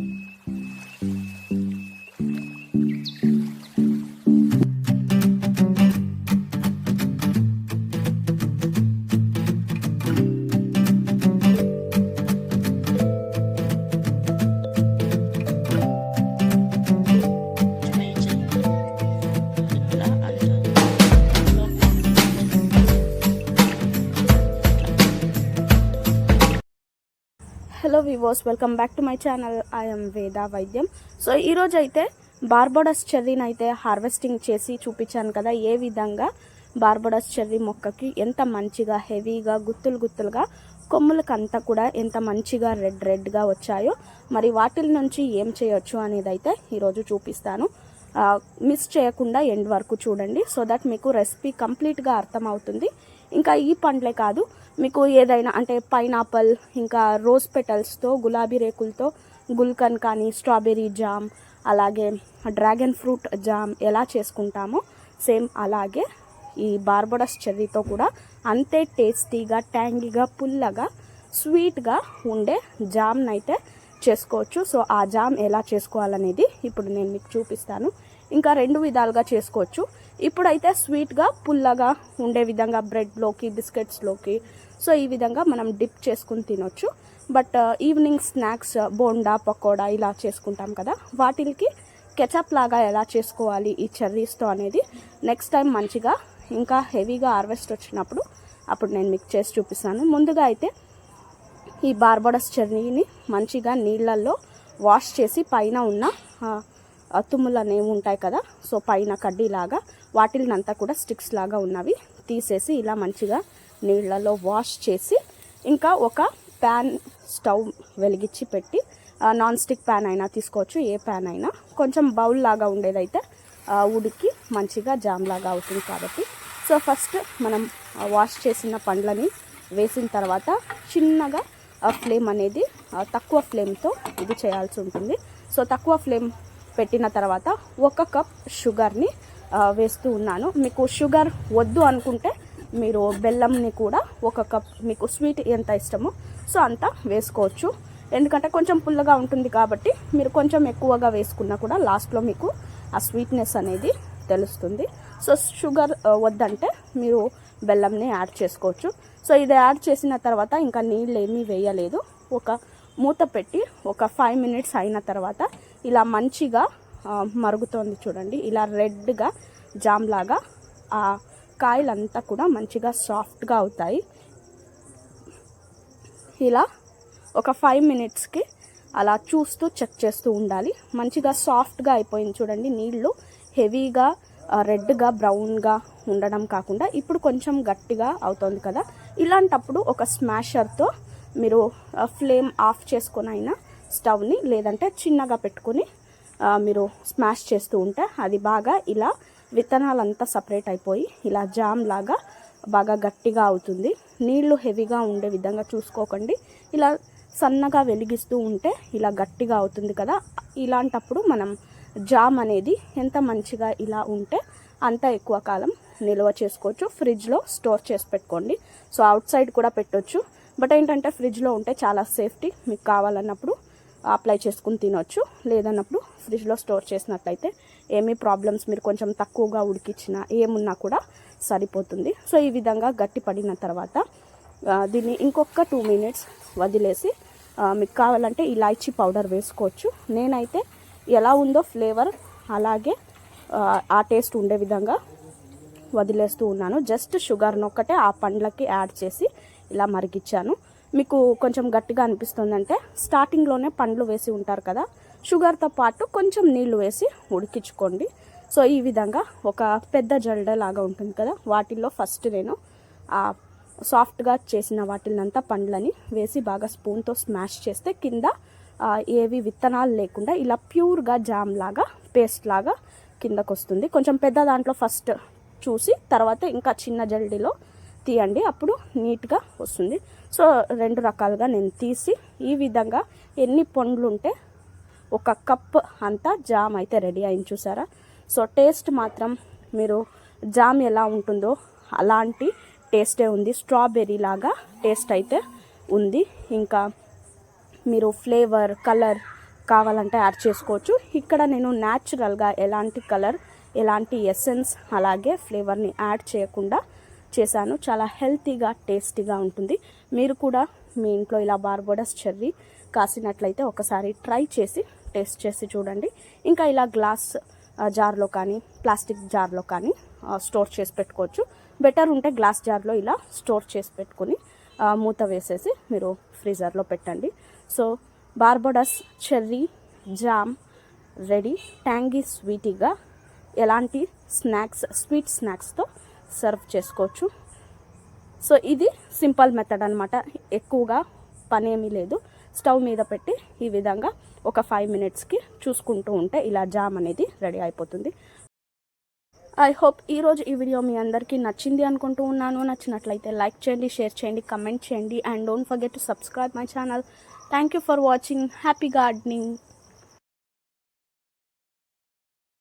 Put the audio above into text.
Mm-hmm. Hello viewers welcome back to my channel I'm Veda Vaidyam so ఈరోజు అయితే బార్బోడస్ చెర్రీని అయితే harvesting చేసి చూపించాను కదా ఏ విధంగా బార్బోడస్ చెర్రీ మొక్కకి ఎంత మంచిగా హెవీగా గుత్తులు గుత్తులుగా కొమ్ములకంతా కూడా ఎంత మంచిగా రెడ్ రెడ్గా వచ్చాయో మరి వాటిల నుంచి ఏం చేయొచ్చు అనేది అయితే ఈరోజు చూపిస్తాను. మిస్ చేయకుండా ఎండ్ వరకు చూడండి. సో దట్ మీకు రెసిపీ కంప్లీట్గా అర్థమవుతుంది. ఇంకా ఈ పండ్లే కాదు మీకు ఏదైనా అంటే పైనాపిల్ ఇంకా రోజ్ పెటల్స్తో గులాబీ రేకులతో గుల్కన్ కానీ స్ట్రాబెర్రీ జామ్ అలాగే డ్రాగన్ ఫ్రూట్ జామ్ ఎలా చేసుకుంటామో సేమ్ అలాగే ఈ బార్బడస్ చెర్రీతో కూడా అంతే టేస్టీగా ట్యాంగీగా పుల్లగా స్వీట్గా ఉండే జామ్నైతే చేసుకోవచ్చు. సో ఆ జామ్ ఎలా చేసుకోవాలనేది ఇప్పుడు నేను మీకు చూపిస్తాను. ఇంకా రెండు విధాలుగా చేసుకోవచ్చు. ఇప్పుడైతే స్వీట్గా పుల్లగా ఉండే విధంగా బ్రెడ్లోకి బిస్కెట్స్లోకి సో ఈ విధంగా మనం డిప్ చేసుకుని తినొచ్చు. But evening snacks bonda pakoda ఇలా చేసుకుంటాం కదా. వాటికి కెచప్ లాగా ఎలా చేసుకోవాలి ఈ చెర్రీస్తో అనేది నెక్స్ట్ టైం మంచిగా ఇంకా హెవీగా హార్వెస్ట్ వచ్చినప్పుడు అప్పుడు నేను మీకు చేసి చూపిస్తాను. ముందుగా అయితే ఈ బార్బడస్ చెర్రీని మంచిగా నీళ్ళల్లో వాష్ చేసి పైన ఉన్న తుమ్ములు అనేవి ఉంటాయి కదా సో పైన కడ్డీలాగా వాటిల్నంతా కూడా స్టిక్స్ లాగా ఉన్నవి తీసేసి ఇలా మంచిగా నీళ్ళలో వాష్ చేసి ఇంకా ఒక ప్యాన్ స్టవ్ వెలిగించి పెట్టి నాన్ స్టిక్ ప్యాన్ అయినా తీసుకోవచ్చు ఏ ప్యాన్ అయినా. కొంచెం బౌల్ లాగా ఉండేదైతే ఉడికి మంచిగా జామ్ లాగా అవుతుంది కాబట్టి. సో ఫస్ట్ మనం వాష్ చేసిన పండ్లని వేసిన తర్వాత చిన్నగా ఫ్లేమ్ అనేది తక్కువ ఫ్లేమ్తో ఇది చేయాల్సి ఉంటుంది. సో తక్కువ ఫ్లేమ్ పెట్టిన తర్వాత ఒక కప్ షుగర్ని వేస్తూ ఉన్నాను. మీకు షుగర్ వద్దు అనుకుంటే మీరు బెల్లంని కూడా ఒక కప్ మీకు స్వీట్ ఎంత ఇష్టమో సో అంత వేసుకోవచ్చు. ఎందుకంటే కొంచెం పుల్లగా ఉంటుంది కాబట్టి మీరు కొంచెం ఎక్కువగా వేసుకున్నా కూడా లాస్ట్లో మీకు ఆ స్వీట్నెస్ అనేది తెలుస్తుంది. సో షుగర్ వద్దంటే మీరు బెల్లంని యాడ్ చేసుకోవచ్చు. సో ఇది యాడ్ చేసిన తర్వాత ఇంకా నీళ్ళు ఏమీ వేయలేదు. ఒక మూత పెట్టి ఒక ఫైవ్ మినిట్స్ అయిన తర్వాత ఇలా మంచిగా మరుగుతోంది చూడండి. ఇలా రెడ్గా జామ్ లాగా ఆ కాయలంతా కూడా మంచిగా సాఫ్ట్గా అవుతాయి. ఇలా ఒక ఫైవ్ మినిట్స్కి అలా చూస్తూ చెక్ చేస్తూ ఉండాలి. మంచిగా సాఫ్ట్గా అయిపోయింది చూడండి. నీళ్ళు హెవీగా రెడ్గా బ్రౌన్గా ఉండడం కాకుండా ఇప్పుడు కొంచెం గట్టిగా అవుతుంది కదా. ఇలాంటప్పుడు ఒక స్మాషర్తో మీరు ఫ్లేమ్ ఆఫ్ చేసుకొని అయినా స్టవ్ని లేదంటే చిన్నగా పెట్టుకొని మీరు స్మాష్ చేస్తూ ఉంటే అది బాగా ఇలా విత్తనాలంతా సపరేట్ అయిపోయి ఇలా జామ్ లాగా బాగా గట్టిగా అవుతుంది. నీళ్ళు హెవీగా ఉండే విధంగా చూసుకోకండి. ఇలా సన్నగా వెలిగిస్తూ ఉంటే ఇలా గట్టిగా అవుతుంది కదా. ఇలాంటప్పుడు మనం జామ్ అనేది ఎంత మంచిగా ఇలా ఉంటే అంత ఎక్కువ కాలం నిల్వ చేసుకోవచ్చు. ఫ్రిడ్జ్లో స్టోర్ చేసి పెట్టుకోండి. సో అవుట్ సైడ్ కూడా పెట్టొచ్చు. బట్ ఏంటంటే ఫ్రిడ్జ్లో ఉంటే చాలా సేఫ్టీ. మీకు కావాలన్నప్పుడు అప్లై చేసుకుని తినొచ్చు. లేదన్నప్పుడు ఫ్రిడ్జ్లో స్టోర్ చేసినట్లయితే ఏమీ ప్రాబ్లమ్స్ మీరు కొంచెం తక్కువగా ఉడికిచ్చినా ఏమున్నా కూడా సరిపోతుంది. సో ఈ విధంగా గట్టి పడిన తర్వాత దీన్ని ఇంకొక టూ మినిట్స్ వదిలేసి మీకు కావాలంటే ఇలాచీ పౌడర్ వేసుకోవచ్చు. నేనైతే ఎలా ఉందో ఫ్లేవర్ అలాగే ఆ, టేస్ట్ ఉండే విధంగా వదిలేస్తూ ఉన్నాను. జస్ట్ షుగర్ని ఒక్కటే ఆ పండ్లకి యాడ్ చేసి ఇలా మరిగిచ్చాను. మీకు కొంచెం గట్టిగా అనిపిస్తుందంటే స్టార్టింగ్లోనే పండ్లు వేసి ఉంటారు కదా షుగర్తో పాటు కొంచెం నీళ్ళు వేసి ఉడికించుకోండి. సో ఈ విధంగా ఒక పెద్ద జల్డ లాగా ఉంటుంది కదా వాటిల్లో ఫస్ట్ నేను సాఫ్ట్గా చేసిన వాటినంతా పండ్లని వేసి బాగా స్పూన్తో స్మాష్ చేస్తే కింద ఏవి విత్తనాలు లేకుండా ఇలా ప్యూర్గా జామ్ లాగా పేస్ట్ లాగా కిందకు వస్తుంది కొంచెం పెద్ద దాంట్లో ఫస్ట్ చూసి తర్వాత ఇంకా చిన్న జల్డీలో తీయండి అప్పుడు నీట్గా వస్తుంది. సో రెండు రకాలుగా నేను తీసి ఈ విధంగా ఎన్ని పండ్లు ఉంటే ఒక కప్ అంతా జామ్ అయితే రెడీ అయింది చూసారా? సో టేస్ట్ మాత్రం మీరు జామ్ ఎలా ఉంటుందో అలాంటి టేస్టే ఉంది. స్ట్రాబెర్రీ లాగా టేస్ట్ అయితే ఉంది. ఇంకా మీరు ఫ్లేవర్ కలర్ కావాలంటే యాడ్ చేసుకోవచ్చు. ఇక్కడ నేను న్యాచురల్గా ఎలాంటి కలర్ ఎలాంటి ఎసెన్స్ అలాగే ఫ్లేవర్ని యాడ్ చేయకుండా చేశాను. చాలా హెల్తీగా టేస్టీగా ఉంటుంది. మీరు కూడా మీ ఇంట్లో ఇలా బార్బోడస్ చెర్రీ కాసినట్లయితే ఒకసారి ట్రై చేసి టేస్ట్ చేసి చూడండి. ఇంకా ఇలా గ్లాస్ జార్లో కానీ ప్లాస్టిక్ జార్లో కానీ స్టోర్ చేసి పెట్టుకోవచ్చు. బెటర్ ఉంటే గ్లాస్ జార్లో ఇలా స్టోర్ చేసి పెట్టుకొని మూత వేసేసి మీరు ఫ్రీజర్లో పెట్టండి. So Barbados cherry jam ready tangy స్వీటీగా ఎలాంటి స్నాక్స్ స్వీట్ స్నాక్స్తో సర్వ్ చేసుకోవచ్చు. సో ఇది సింపుల్ మెథడ్ అనమాట ఎక్కువగా పనేమీ లేదు. స్టవ్ మీద పెట్టి ఈ విధంగా ఒక ఫైవ్ మినిట్స్కి చూసుకుంటూ ఉంటే ఇలా జామ్ అనేది రెడీ అయిపోతుంది. ఐ హోప్ ఈరోజు ఈ వీడియో మీ అందరికీ నచ్చింది అనుకుంటూ ఉన్నాను. నచ్చినట్లయితే లైక్ చేయండి షేర్ చేయండి కమెంట్ చేయండి. And don't forget to subscribe my channel. Thank you for watching. Happy gardening.